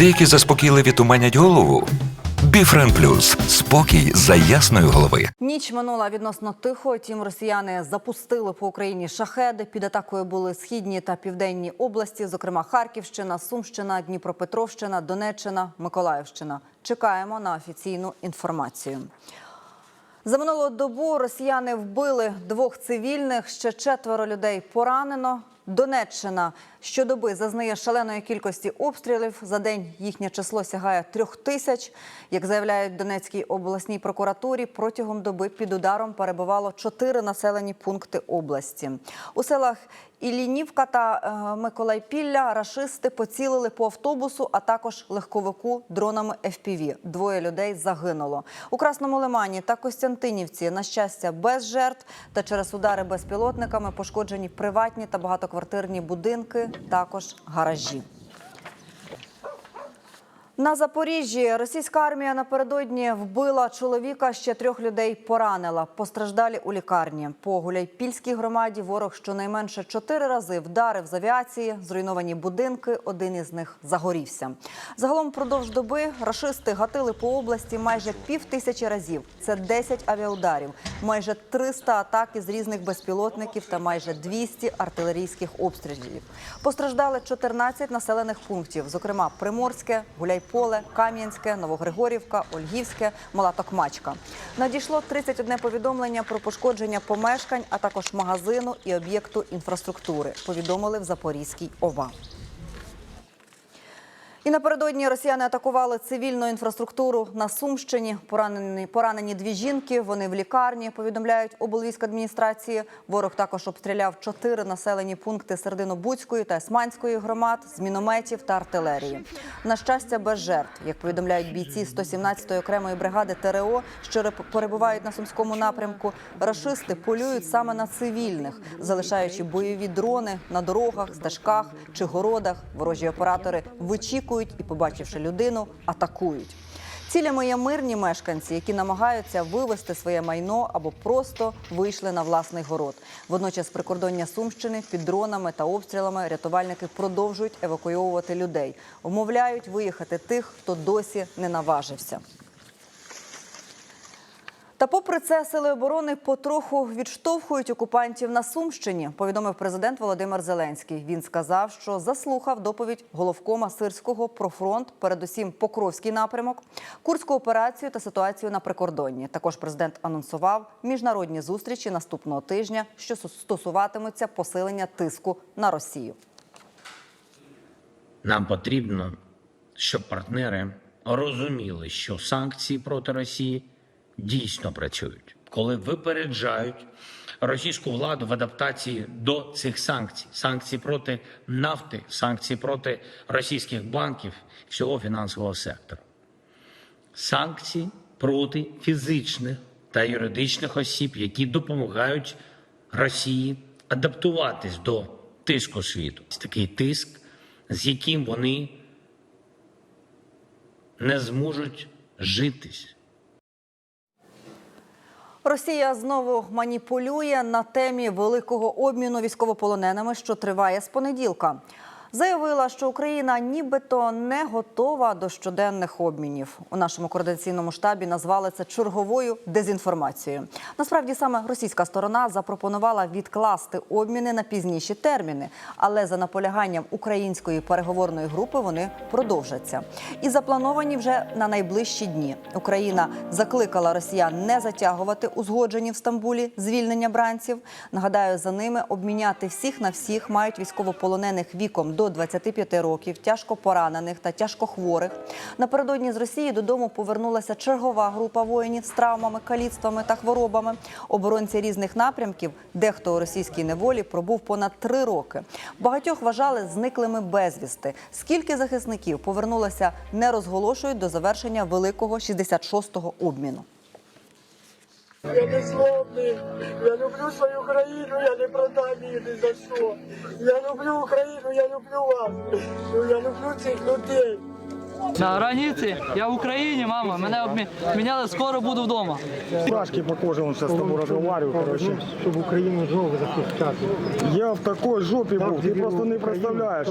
Деякі заспокійливі туманять голову. Біфрен Плюс спокій за ясної голови. Ніч минула відносно тихо. Тім росіяни запустили по Україні шахеди. Під атакою були східні та південні області, зокрема Харківщина, Сумщина, Дніпропетровщина, Донеччина, Миколаївщина. Чекаємо на офіційну інформацію. За минулу добу росіяни вбили двох цивільних, ще четверо людей поранено. Донеччина щодоби зазнає шаленої кількості обстрілів. За день їхнє число сягає трьох тисяч. Як заявляють Донецькій обласній прокуратурі, протягом доби під ударом перебувало чотири населені пункти області. У селах Іллінівка та е, Миколайпілля рашисти поцілили по автобусу, а також легковику дронами FPV. Двоє людей загинуло. У Красному Лимані та Костянтинівці, на щастя, без жертв та через удари безпілотниками пошкоджені приватні та багатоквартирні будинки, також гаражі. На Запоріжжі російська армія напередодні вбила чоловіка, ще трьох людей поранила. Постраждалі у лікарні. По Гуляйпільській громаді ворог щонайменше чотири рази вдарив з авіації, зруйновані будинки. Один із них загорівся. Загалом впродовж доби рашисти гатили по області майже пів тисячі разів. Це 10 авіаударів, майже 300 атак із різних безпілотників та майже 200 артилерійських обстрілів. Постраждали 14 населених пунктів, зокрема Приморське, Гуляйполе, Кам'янське, Новогригорівка, Ольгівське, Мала Токмачка. Надійшло 31 повідомлення про пошкодження помешкань, а також магазину і об'єкту інфраструктури. Повідомили в Запорізькій ОВА. Напередодні росіяни атакували цивільну інфраструктуру на Сумщині. Поранені поранені дві жінки. Вони в лікарні. Повідомляють облвійськадміністрації. Ворог також обстріляв чотири населені пункти Сердинобудської та Есманської громад з мінометів та артилерії. На щастя, без жертв, як повідомляють бійці 117-ї окремої бригади ТРО, що перебувають на сумському напрямку. Рашисти полюють саме на цивільних, залишаючи бойові дрони на дорогах, стежках чи городах. Ворожі оператори вичікують і, побачивши людину, атакують. Цілями є мирні мешканці, які намагаються вивести своє майно або просто вийшли на власний город. Водночас, прикордоння Сумщини під дронами та обстрілами рятувальники продовжують евакуйовувати людей, умовляють виїхати тих, хто досі не наважився. Та попри це, сили оборони потроху відштовхують окупантів на Сумщині, повідомив президент Володимир Зеленський. Він сказав, що заслухав доповідь головкома Сирського про фронт, передусім Покровський напрямок, курську операцію та ситуацію на прикордонні. Також президент анонсував міжнародні зустрічі наступного тижня, що стосуватимуться посилення тиску на Росію. Нам потрібно, щоб партнери розуміли, що санкції проти Росії дійсно працюють, коли випереджають російську владу в адаптації до цих санкцій, санкцій проти нафти, санкцій проти російських банків, всього фінансового сектору, санкції проти фізичних та юридичних осіб, які допомагають Росії адаптуватись до тиску світу. Такий тиск, з яким вони не зможуть житись. Росія знову маніпулює на темі великого обміну військовополоненими, що триває з понеділка. Заявила, що Україна нібито не готова до щоденних обмінів. У нашому координаційному штабі назвали це черговою дезінформацією. Насправді саме російська сторона запропонувала відкласти обміни на пізніші терміни, але за наполяганням української переговорної групи вони продовжаться. І заплановані вже на найближчі дні. Україна закликала росіян не затягувати узгоджені в Стамбулі звільнення бранців. Нагадаю, за ними обміняти всіх на всіх мають військовополонених віком до 25 років, тяжко поранених та тяжкохворих. Напередодні з Росії додому повернулася чергова група воїнів з травмами, каліцтвами та хворобами. Оборонці різних напрямків, дехто у російській неволі пробув понад три роки. Багатьох вважали зниклими безвісти. Скільки захисників повернулося, не розголошують до завершення великого 66-го обміну. Я не злобний, я люблю свою країну, я не продам її ні за що. Я люблю Україну, я люблю вас. Я люблю цих людей. На границі, я в Україні, мама. Мене обміняли, скоро буду вдома. Мурашки по коже, он сейчас с тобой разговариваю, короче. щоб Україну знову захищати. Я в такой жопе был, ты просто не представляешь.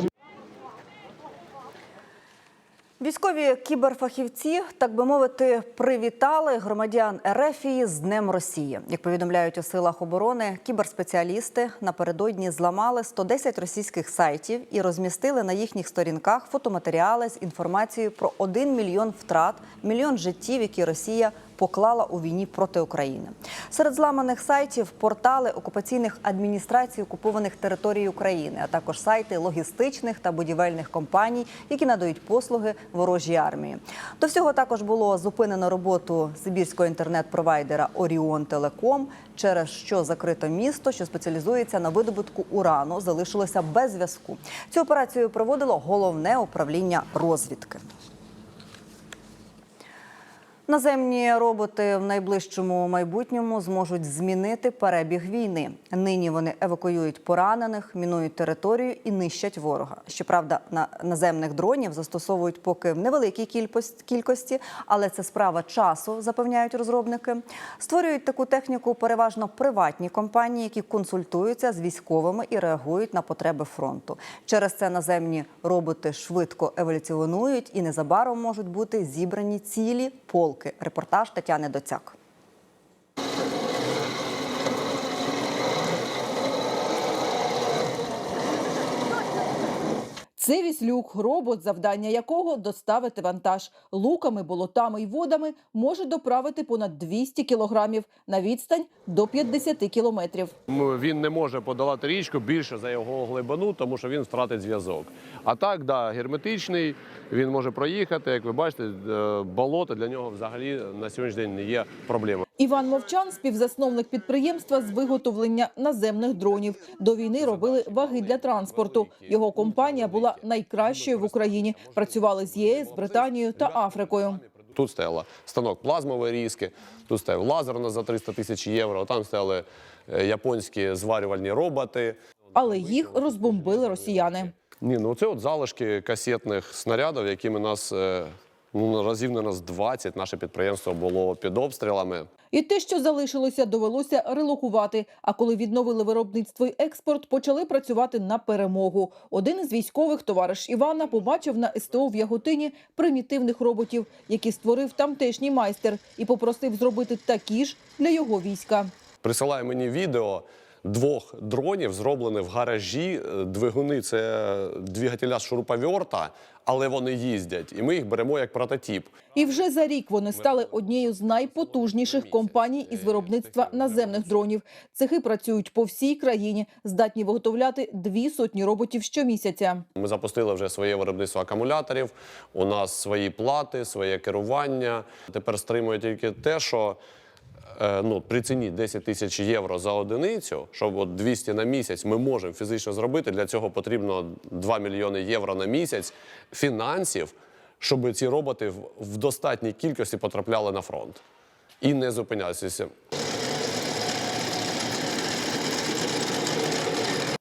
Військові кіберфахівці, так би мовити, привітали громадян Ерефії з Днем Росії. Як повідомляють у силах оборони, кіберспеціалісти напередодні зламали 110 російських сайтів і розмістили на їхніх сторінках фотоматеріали з інформацією про 1 мільйон втрат, мільйон життів, які Росія поклала у війні проти України. Серед зламаних сайтів портали окупаційних адміністрацій окупованих територій України, а також сайти логістичних та будівельних компаній, які надають послуги ворожій армії. До всього також було зупинено роботу сибірського інтернет-провайдера Оріон Телеком, через що закрите місто, що спеціалізується на видобутку урану, залишилося без зв'язку. Цю операцію проводило головне управління розвідки. Наземні роботи в найближчому майбутньому зможуть змінити перебіг війни. Нині вони евакуюють поранених, мінують територію і нищать ворога. Щоправда, на наземних дронів застосовують поки в невеликій кількості- але це справа часу, запевняють розробники. Створюють таку техніку переважно приватні компанії, які консультуються з військовими і реагують на потреби фронту. Через це наземні роботи швидко еволюціонують і незабаром можуть бути зібрані цілі полки. Репортаж Тетяни Доцяк. Це віслюк, робот, завдання якого доставити вантаж луками, болотами й водами може доправити понад 200 кілограмів на відстань до 50 кілометрів. Він не може подолати річку більше за його глибину, тому що він втратить зв'язок. А так, да, герметичний, він може проїхати. Як ви бачите, е, болото для нього взагалі на сьогоднішній день не є проблемою. Іван Мовчан, співзасновник підприємства з виготовлення наземних дронів. До війни робили ваги для транспорту. Його компанія була найкращою в Україні. Працювали з ЄС, Британією та Африкою. Тут стояла станок плазмової різки, тут стояв лазерна за 300 тисяч євро. Там стояли е, японські зварювальні роботи. Але їх розбомбили росіяни. Ні, ну це от залишки касетних снарядів, якими нас е, ну разів на нас 20 наше підприємство було під обстрілами. І те, що залишилося, довелося релокувати. А коли відновили виробництво й експорт, почали працювати на перемогу. Один із військових, товариш Івана, побачив на СТО в Яготині примітивних роботів, які створив тамтешній майстер, і попросив зробити такі ж для його війська. Присилає мені відео двох дронів, зроблених в гаражі. Е, Двигуни це двигателя з шуруповерта, але вони їздять, і ми їх беремо як прототип. І вже за рік вони стали однією з найпотужніших компаній із виробництва наземних дронів. Цехи працюють по всій країні, здатні виготовляти дві сотні роботів щомісяця. Ми запустили вже своє виробництво акумуляторів. У нас свої плати, своє керування. Тепер стримує тільки те, що. Е, Ну, при ціні 10 тисяч євро за одиницю, щоб от 200 на місяць ми можемо фізично зробити. Для цього потрібно 2 мільйони євро на місяць фінансів, щоб ці роботи в- в достатній кількості потрапляли на фронт і не зупинялися.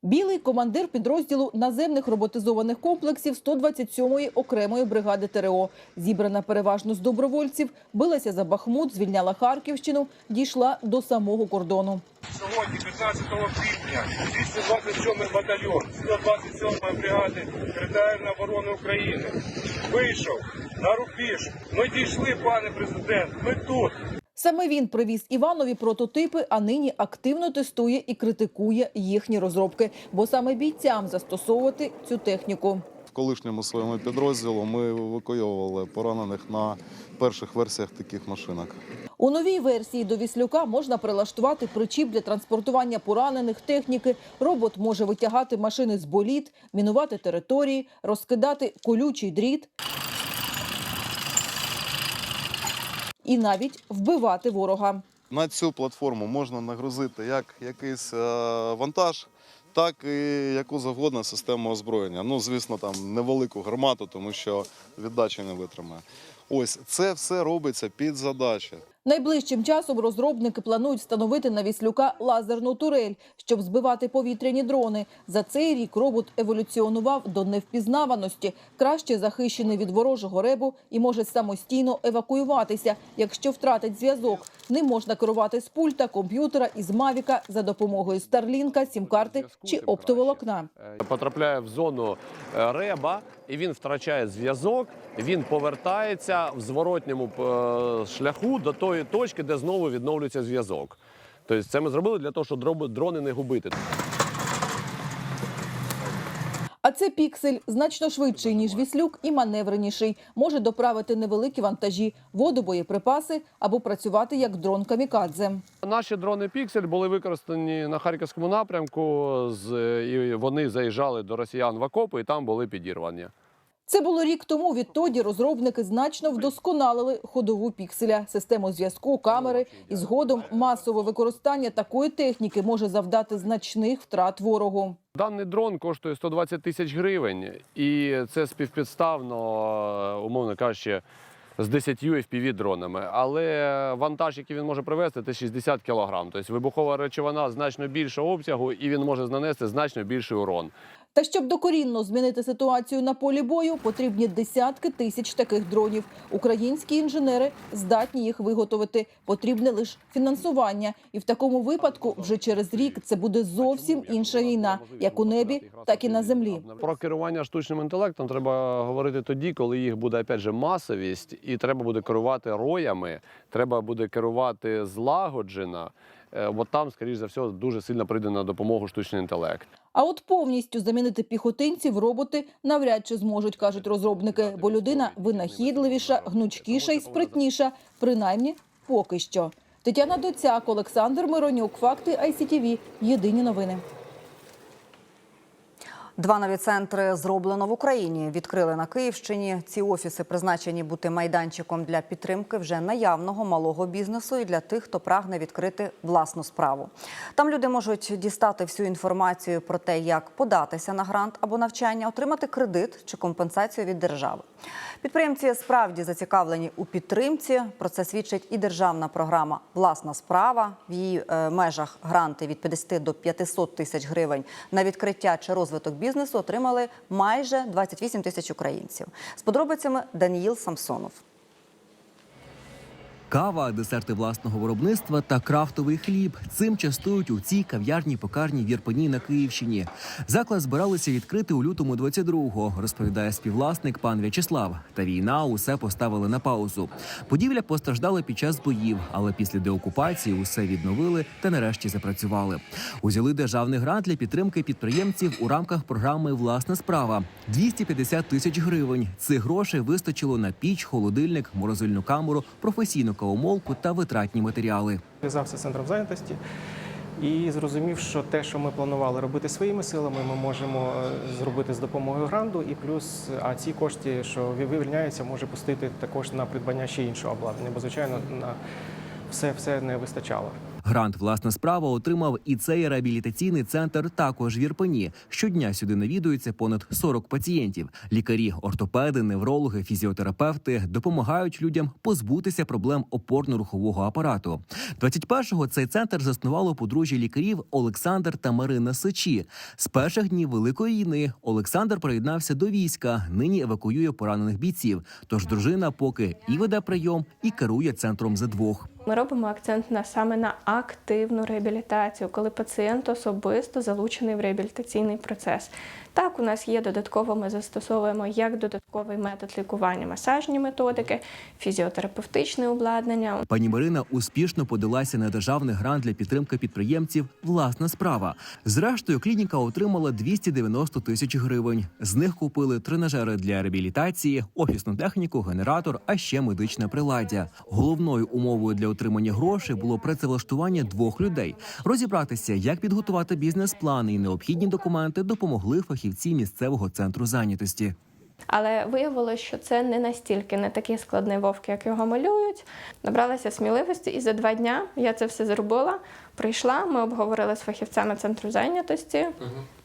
Білий командир підрозділу наземних роботизованих комплексів 127-ї окремої бригади ТРО. Зібрана переважно з добровольців, билася за Бахмут, звільняла Харківщину, дійшла до самого кордону. Сьогодні, 15 квітня, 227 батальйон 127 бригади територіальної оборони України вийшов на рубіж. Ми дійшли, пане президент. Ми тут. Саме він привіз Іванові прототипи, а нині активно тестує і критикує їхні розробки, бо саме бійцям застосовувати цю техніку. В колишньому своєму підрозділу ми евакуйовували поранених на перших версіях таких машинок. У новій версії до Віслюка можна прилаштувати причіп для транспортування поранених техніки. Робот може витягати машини з боліт, мінувати території, розкидати колючий дріт і навіть вбивати ворога. На цю платформу можна нагрузити як якийсь е, вантаж, так і яку завгодно систему озброєння. Ну, звісно, там невелику гармату, тому що віддачі не витримає. Ось це все робиться під задачі. Найближчим часом розробники планують встановити на Віслюка лазерну турель, щоб збивати повітряні дрони. За цей рік робот еволюціонував до невпізнаваності, краще захищений від ворожого ребу і може самостійно евакуюватися, якщо втратить зв'язок. Ним можна керувати з пульта, комп'ютера із Мавіка за допомогою Старлінка, сім-карти чи оптоволокна. потрапляє в зону е, реба, і він втрачає зв'язок. Він повертається в зворотньому е, шляху до тої точки, де знову відновлюється зв'язок. Тобто це ми зробили для того, щоб дрони не губити. А це піксель значно швидший ніж віслюк і маневреніший. Може доправити невеликі вантажі, воду, боєприпаси або працювати як дрон камікадзе. Наші дрони Піксель були використані на харківському напрямку. З і вони заїжджали до росіян в окопи і там були підірвані. Це було рік тому. Відтоді розробники значно вдосконалили ходову пікселя, систему зв'язку, камери і згодом масове використання такої техніки може завдати значних втрат ворогу. Даний дрон коштує 120 тисяч гривень, і це співпідставно, умовно кажучи, з 10 fpv дронами. Але вантаж, який він може привезти, це 60 кілограм. Тобто вибухова речовина значно більшого обсягу, і він може нанести значно більший урон. Та щоб докорінно змінити ситуацію на полі бою, потрібні десятки тисяч таких дронів. Українські інженери здатні їх виготовити. Потрібне лише фінансування. І в такому випадку вже через рік це буде зовсім інша війна, як у небі, так і на землі. Про керування штучним інтелектом треба говорити тоді, коли їх буде опять же масовість, і треба буде керувати роями, треба буде керувати злагоджено. Е, От там, скоріш за все, дуже сильно прийде на допомогу штучний інтелект. А от повністю замінити піхотинців роботи навряд чи зможуть, кажуть розробники, бо людина винахідливіша, гнучкіша і спритніша, принаймні поки що. Тетяна Доцяк, Олександр Миронюк, факти ICTV, Єдині новини. Два нові центри зроблено в Україні. Відкрили на Київщині. Ці офіси призначені бути майданчиком для підтримки вже наявного малого бізнесу і для тих, хто прагне відкрити власну справу. Там люди можуть дістати всю інформацію про те, як податися на грант або навчання, отримати кредит чи компенсацію від держави. Підприємці справді зацікавлені у підтримці. Про це свідчить і державна програма Власна справа в її е, межах гранти від 50 до 500 тисяч гривень на відкриття чи розвиток бізнесу отримали майже 28 тисяч українців. З подробицями Даніїл Самсонов. Кава, десерти власного виробництва та крафтовий хліб. Цим частують у цій кав'ярні покарні в Єрпені на Київщині. Заклад збиралися відкрити у лютому 22-го, розповідає співвласник пан В'ячеслав. Та війна усе поставили на паузу. Будівля постраждала під час боїв, але після деокупації усе відновили та нарешті запрацювали. Узяли державний грант для підтримки підприємців у рамках програми Власна справа 250 тисяч гривень. Цих грошей вистачило на піч, холодильник, морозильну камеру, професійну кавомолку та витратні матеріали. Зв'язався з центром зайнятості і зрозумів, що те, що ми планували робити своїми силами, ми можемо е, зробити з допомогою гранду. І плюс, а ці кошти, що вивільняються, може пустити також на придбання ще іншого обладнання, бо звичайно на все, все не вистачало. Грант власна справа отримав і цей реабілітаційний центр також в Ірпені. Щодня сюди навідується понад 40 пацієнтів. Лікарі, ортопеди, неврологи, фізіотерапевти допомагають людям позбутися проблем опорно-рухового апарату. 21-го цей центр заснувало подружжя лікарів Олександр та Марина Сичі. З перших днів великої війни Олександр приєднався до війська. Нині евакуює поранених бійців. Тож дружина поки і веде прийом, і керує центром за двох. Ми робимо акцент на саме на активну реабілітацію, коли пацієнт особисто залучений в реабілітаційний процес. Так, у нас є додатково, ми застосовуємо як додатковий метод лікування, масажні методики, фізіотерапевтичне обладнання. Пані Марина успішно подалася на державний грант для підтримки підприємців. Власна справа. Зрештою, клініка отримала 290 тисяч гривень. З них купили тренажери для реабілітації, офісну техніку, генератор, а ще медичне приладдя. Головною умовою для отримання грошей було працевлаштування двох людей. Розібратися, як підготувати бізнес-плани і необхідні документи допомогли фахівці місцевого центру зайнятості. Але виявилося, що це не настільки не такий складний вовк, як його малюють. Набралася сміливості, і за два дня я це все зробила. Прийшла, ми обговорили з фахівцями центру зайнятості.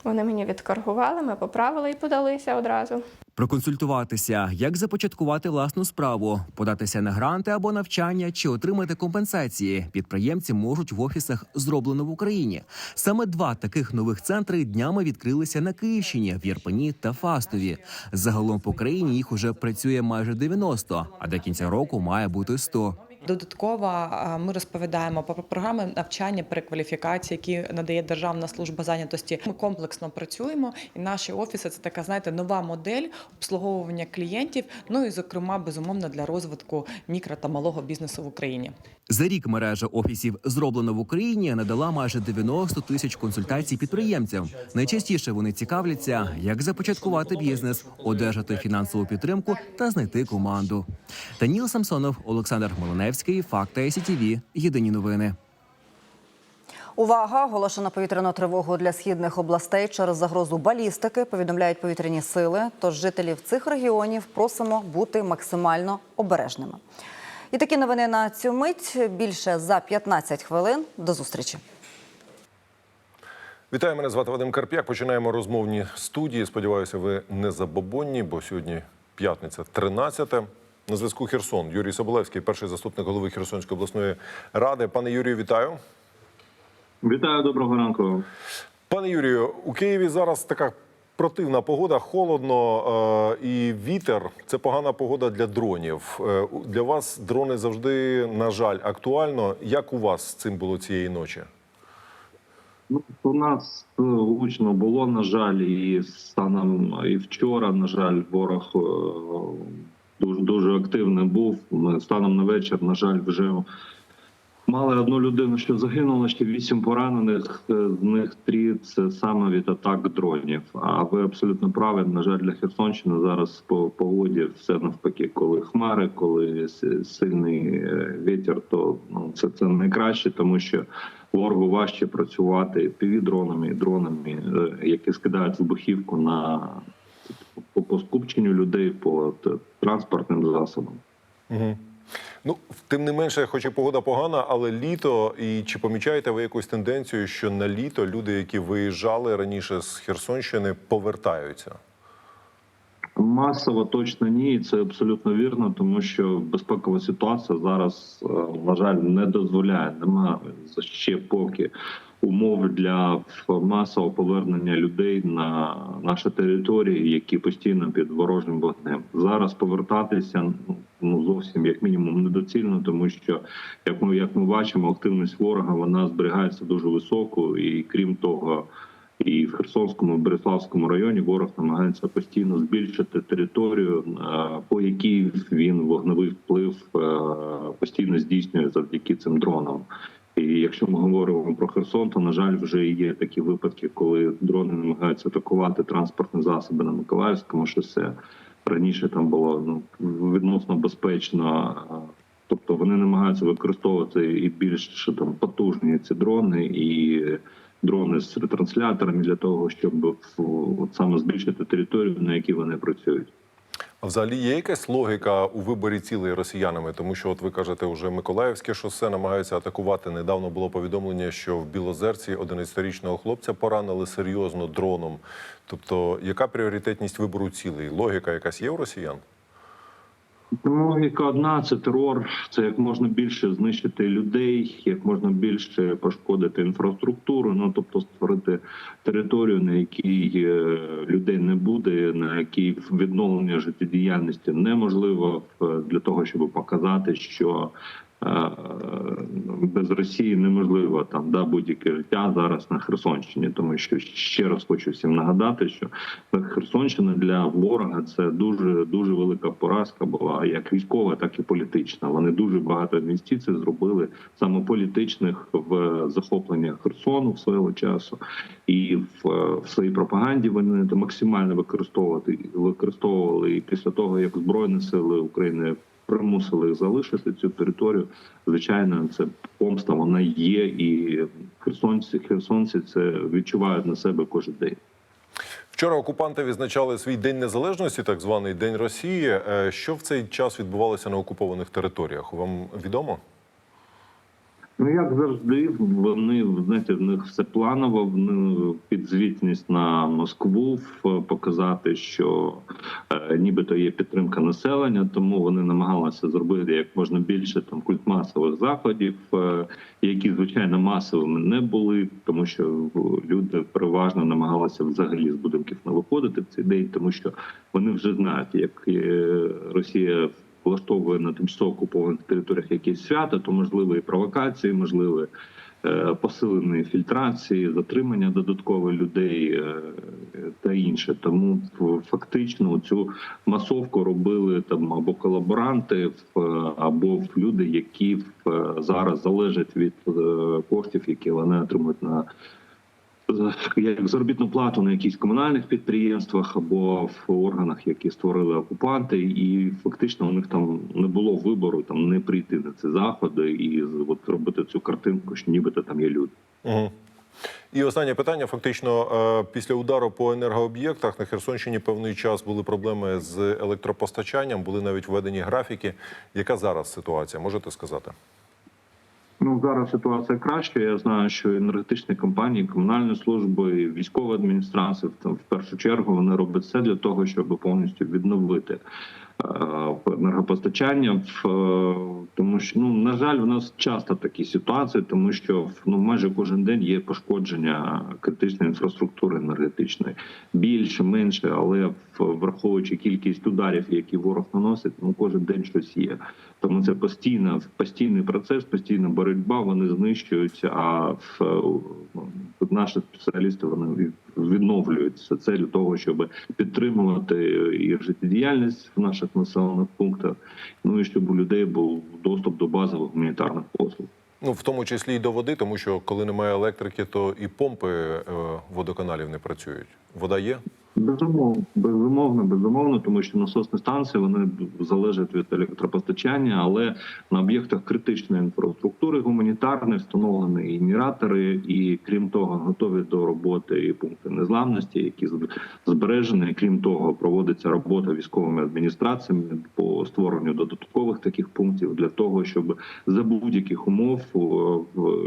Вони мені відкоргували, ми поправили і подалися одразу. Проконсультуватися, як започаткувати власну справу, податися на гранти або навчання чи отримати компенсації. Підприємці можуть в офісах зроблено в Україні. Саме два таких нових центри днями відкрилися на Київщині, в Єрпені та Фастові. Загалом по країні їх уже працює майже 90, а до кінця року має бути 100. Додатково ми розповідаємо про програми навчання, перекваліфікації, які надає Державна служба зайнятості. Ми комплексно працюємо, і наші офіси це така, знаєте, нова модель обслуговування клієнтів. Ну і зокрема, безумовно, для розвитку мікро та малого бізнесу в Україні. За рік мережа офісів зроблено в Україні надала майже 90 тисяч консультацій підприємцям. Найчастіше вони цікавляться, як започаткувати бізнес, одержати фінансову підтримку та знайти команду. Даніл Самсонов, Олександр Малиневський, Факти СІТІВІ. Єдині новини. Увага! Оголошено повітряну тривогу для східних областей через загрозу балістики. Повідомляють повітряні сили. Тож жителів цих регіонів просимо бути максимально обережними. І такі новини на цю мить більше за 15 хвилин. До зустрічі. Вітаю, мене звати Вадим Карп'як. Починаємо розмовні студії. Сподіваюся, ви не забобонні, бо сьогодні п'ятниця, 13. На зв'язку Херсон. Юрій Соболевський, перший заступник голови Херсонської обласної ради. Пане Юрію, вітаю. Вітаю, доброго ранку. Пане Юрію, у Києві зараз така противна погода, холодно е, і вітер. Це погана погода для дронів. Е, для вас дрони завжди, на жаль, актуально. Як у вас з цим було цієї ночі? Ну, у нас е, гучно було, на жаль, і станом і вчора, на жаль, ворог е, дуже дуже активний був. Станом на вечір, на жаль, вже мали одну людину, що загинула, ще вісім поранених. Е, З них три це саме від атак дронів. А ви абсолютно праві. На жаль, для Херсонщини зараз по погоді все навпаки. Коли хмари, коли сильний е, вітер, то ну це, це найкраще, тому що ворогу важче працювати півдронами дронами, е, які скидають вибухівку на по, по скупченню людей, по транспортним засобам. Угу. Ну, тим не менше, хоч і погода погана, але літо. І чи помічаєте ви якусь тенденцію, що на літо люди, які виїжджали раніше з Херсонщини, повертаються? Масово точно ні, це абсолютно вірно, тому що безпекова ситуація зараз, е, на жаль, не дозволяє. Немає ще поки умов для масового повернення людей на наші території, які постійно під ворожим вогнем. Зараз повертатися ну зовсім як мінімум недоцільно, тому що як ми як ми бачимо, активність ворога вона зберігається дуже високо, і крім того. І в Херсонському, і Береславському районі ворог намагається постійно збільшити територію, е, по якій він вогневий вплив е, постійно здійснює завдяки цим дронам. І якщо ми говоримо про Херсон, то на жаль, вже є такі випадки, коли дрони намагаються атакувати транспортні засоби на Миколаївському шосе. Раніше там було ну відносно безпечно. Тобто вони намагаються використовувати і більш там потужні ці дрони і дрони з ретрансляторами для того, щоб от саме збільшити територію, на якій вони працюють. А взагалі є якась логіка у виборі цілей росіянами? Тому що, от ви кажете, уже Миколаївське шосе намагаються атакувати. Недавно було повідомлення, що в Білозерці 11-річного хлопця поранили серйозно дроном. Тобто, яка пріоритетність вибору цілей? Логіка якась є у росіян? Логіка одна це терор. Це як можна більше знищити людей, як можна більше пошкодити інфраструктуру. Ну тобто створити територію, на якій е, людей не буде, на якій відновлення життєдіяльності неможливо е, для того, щоб показати, що без Росії неможливо там да будь-яке життя зараз на Херсонщині, тому що ще раз хочу всім нагадати, що Херсонщина для ворога це дуже дуже велика поразка була як військова, так і політична. Вони дуже багато інвестицій зробили саме політичних в захоплення Херсону в свого часу, і в, в своїй пропаганді вони це максимально використовувати використовували. І після того, як збройні сили України примусили їх залишити цю територію. Звичайно, це помста вона є, і херсонці, херсонці це відчувають на себе кожен день. Вчора окупанти відзначали свій день незалежності, так званий День Росії. Е, Що в цей час відбувалося на окупованих територіях? Вам відомо? Ну як завжди, вони знаєте, в них все планово. Вони підзвітність на Москву показати, що е, нібито є підтримка населення, тому вони намагалися зробити як можна більше там культ масових заходів, е, які звичайно масовими не були, тому що е, люди переважно намагалися взагалі з будинків не виходити в цей день, тому що вони вже знають, як е, Росія влаштовує на тимчасово окупованих територіях якісь свята, то можливо і провокації, можливо е, посилені фільтрації, затримання додаткових людей е, та інше. Тому фактично цю масовку робили там або колаборанти, або люди, які в- зараз залежать від е, коштів, які вони отримують на як заробітну плату на якихось комунальних підприємствах або в органах, які створили окупанти, і фактично у них там не було вибору там не прийти на ці заходи і от робити цю картинку, що нібито там є люди. Угу. І останнє питання. Фактично, е, після удару по енергооб'єктах на Херсонщині певний час були проблеми з електропостачанням, були навіть введені графіки. Яка зараз ситуація? Можете сказати? Ну зараз ситуація краща. Я знаю, що енергетичні компанії, комунальні служби, військова адміністрація в першу чергу вони роблять все для того, щоб повністю відновити е, енергопостачання. В е, тому, що ну на жаль, в нас часто такі ситуації, тому що ну майже кожен день є пошкодження критичної інфраструктури енергетичної більше, менше, але враховуючи кількість ударів, які ворог наносить, ну кожен день щось є. Тому це постійно постійний процес, постійна боротьба. Вони знищують. А в ну, наші спеціалісти вони відновлюють все це для того, щоб підтримувати і життєдіяльність в наших населених пунктах. Ну і щоб у людей був доступ до базових гуманітарних послуг. Ну, в тому числі й до води, тому що коли немає електрики, то і помпи е, водоканалів не працюють. Вода є? Безумовно, безумовно, безумовно, тому що насосні станції вони залежать від електропостачання, але на об'єктах критичної інфраструктури гуманітарної встановлені і генератори, і крім того, готові до роботи і пункти незламності, які зб- збережені. Крім того, проводиться робота військовими адміністраціями по створенню додаткових таких пунктів для того, щоб за будь-яких умов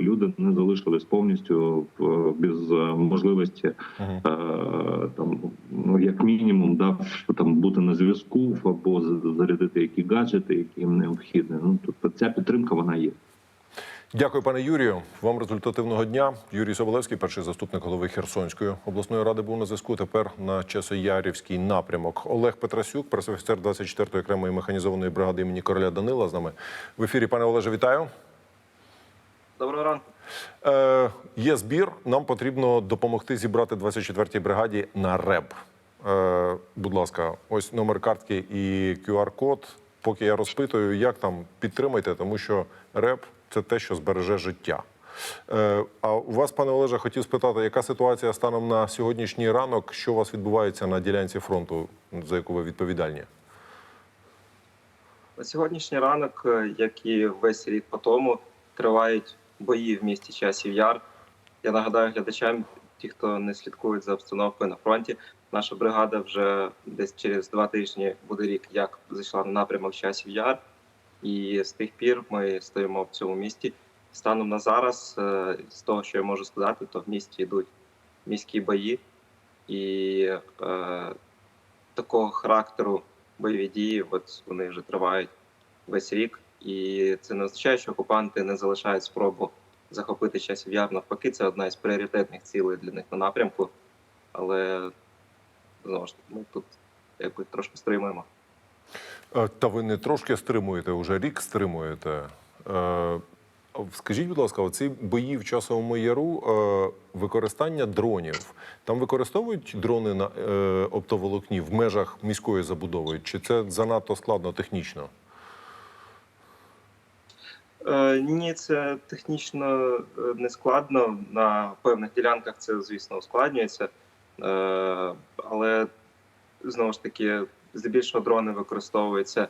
люди не залишились повністю без е, можливості е, там ну як мінімум, да там бути на зв'язку або зарядити які гаджети, які їм необхідні. Ну тобто ця підтримка вона є. Дякую, пане Юрію. Вам результативного дня. Юрій Соболевський, перший заступник голови Херсонської обласної ради, був на зв'язку. Тепер на Часоярівський напрямок. Олег Петрасюк, пресофіцер 24-ї окремої механізованої бригади імені короля Данила. З нами в ефірі. Пане Олеже, вітаю. Доброго ранку. Е, є збір. Нам потрібно допомогти зібрати 24-й бригаді на РЕБ. Е, будь ласка, ось номер картки і QR-код. Поки я розпитую, як там підтримайте, тому що РЕБ це те, що збереже життя. Е, а у вас, пане Олеже, хотів спитати, яка ситуація станом на сьогоднішній ранок? Що у вас відбувається на ділянці фронту, за яку ви відповідальні? На сьогоднішній ранок, е, як і весь рік по тому, тривають бої в місті Часів Яр. Я нагадаю глядачам, ті, хто не слідкують за обстановкою на фронті, наша бригада вже десь через два тижні буде рік, як зайшла на напрямок Часів Яр. І з тих пір ми стоїмо в цьому місті. Станом на зараз, е, з того, що я можу сказати, то в місті йдуть міські бої, і е, такого характеру бойові дії, от вони вже тривають весь рік. І це не означає, що окупанти не залишають спробу захопити часів яр. Навпаки, це одна із пріоритетних цілей для них на напрямку. Але знову ж таки, ми тут якби трошки стримуємо. Е, Та ви не трошки стримуєте, уже рік стримуєте. Е, Скажіть, будь ласка, оці бої в часовому яру, е, використання дронів. Там використовують дрони на оптоволокні в межах міської забудови? Чи це занадто складно технічно? Е, ні, це технічно е, не складно. На певних ділянках це, звісно, ускладнюється. Е, але знову ж таки, здебільшого дрони використовуються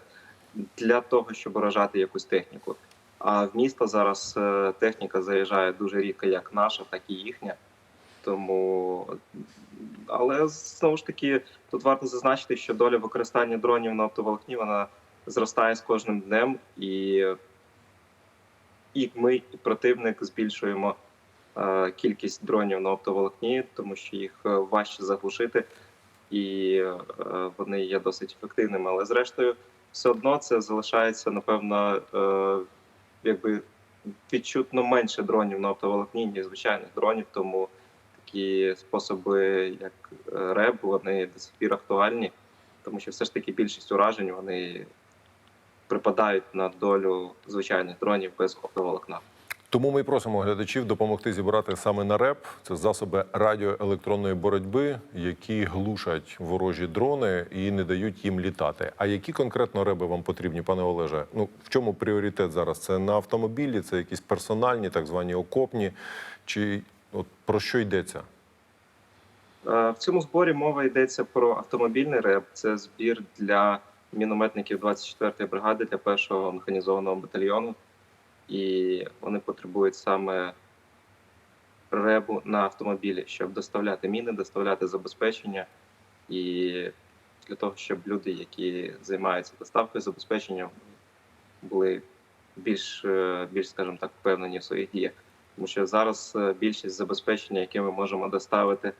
для того, щоб уражати якусь техніку. А в місто зараз техніка заїжджає дуже рідко, як наша, так і їхня. Тому, але знову ж таки, тут варто зазначити, що доля використання дронів на оптоволокні вона зростає з кожним днем, і, і ми, і противник збільшуємо е, кількість дронів на оптоволокні, тому що їх е, важче заглушити, і е, вони є досить ефективними. Але зрештою, все одно це залишається, напевно, якби відчутно менше дронів на оптоволокні, ніж звичайних дронів. Тому такі способи, як РЕБ, вони до сих пір актуальні, тому що все ж таки більшість уражень вони припадають на долю звичайних дронів без оптоволокна. Тому ми просимо глядачів допомогти зібрати саме на РЕП. Це засоби радіоелектронної боротьби, які глушать ворожі дрони і не дають їм літати. А які конкретно реби вам потрібні, пане Олеже? Ну в чому пріоритет зараз? Це на автомобілі, це якісь персональні, так звані окопні, чи от про що йдеться? Е, В цьому зборі мова йдеться про автомобільний реп. Це збір для мінометників 24-ї бригади для першого механізованого батальйону. І вони потребують саме ребу на автомобілі, щоб доставляти міни, доставляти забезпечення і для того, щоб люди, які займаються доставкою забезпечення, були більш, е, більш, скажімо так, впевнені в своїх діях. Тому що зараз е, більшість забезпечення, яке ми можемо доставити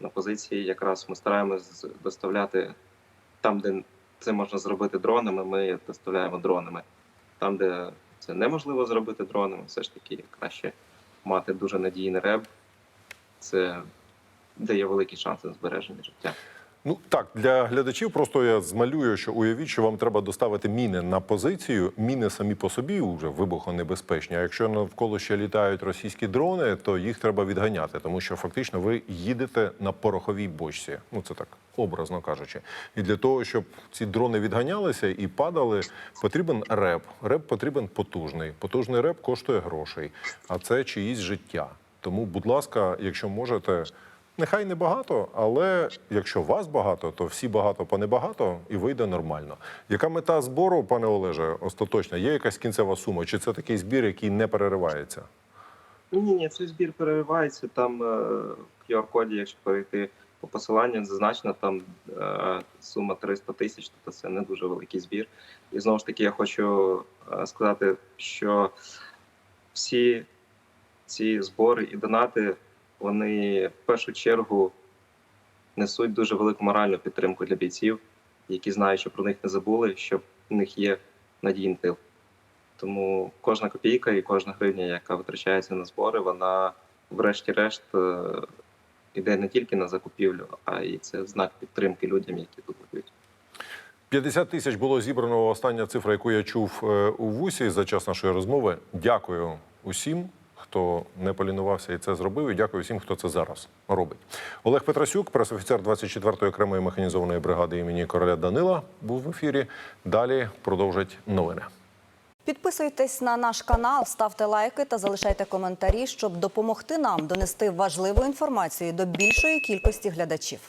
на позиції, якраз ми стараємось доставляти там, де це можна зробити дронами, ми доставляємо дронами. Там, де це неможливо зробити дронами, все ж таки краще мати дуже надійний реб. Це дає великі шанси на збереження життя. Ну так, для глядачів просто я змалюю, що уявіть, що вам треба доставити міни на позицію. Міни самі по собі вже вибухонебезпечні. А якщо навколо ще літають російські дрони, то їх треба відганяти, тому що фактично ви їдете на пороховій бочці. Ну це так образно кажучи. І для того, щоб ці дрони відганялися і падали, потрібен реп. Реп потрібен потужний. Потужний реп коштує грошей, а це чиїсь життя. Тому, будь ласка, якщо можете. Нехай не багато, але якщо вас багато, то всі багато по небагато і вийде нормально. Яка мета збору, пане Олеже, остаточна? Є якась кінцева сума? Чи це такий збір, який не переривається? Ні, ні, цей збір переривається. Там е, в QR-коді, якщо перейти по посиланню, зазначено там е, сума 300 тисяч, тобто це не дуже великий збір. І знову ж таки, я хочу е, сказати, що всі ці збори і донати, вони в першу чергу несуть дуже велику моральну підтримку для бійців, які знають, що про них не забули, що в них є надійний тил. Тому кожна копійка і кожна гривня, яка витрачається на збори, вона, врешті-решт, е, йде не тільки на закупівлю, а й це знак підтримки людям, які тут воюють. 50 тисяч було зібрано остання цифра, яку я чув е, у вусі за час нашої розмови. Дякую усім, хто не полінувався і це зробив. І дякую всім, хто це зараз робить. Олег Петрасюк, пресофіцер 24-ї окремої механізованої бригади імені короля Данила, був в ефірі. Далі продовжать новини. Підписуйтесь на наш канал, ставте лайки та залишайте коментарі, щоб допомогти нам донести важливу інформацію до більшої кількості глядачів.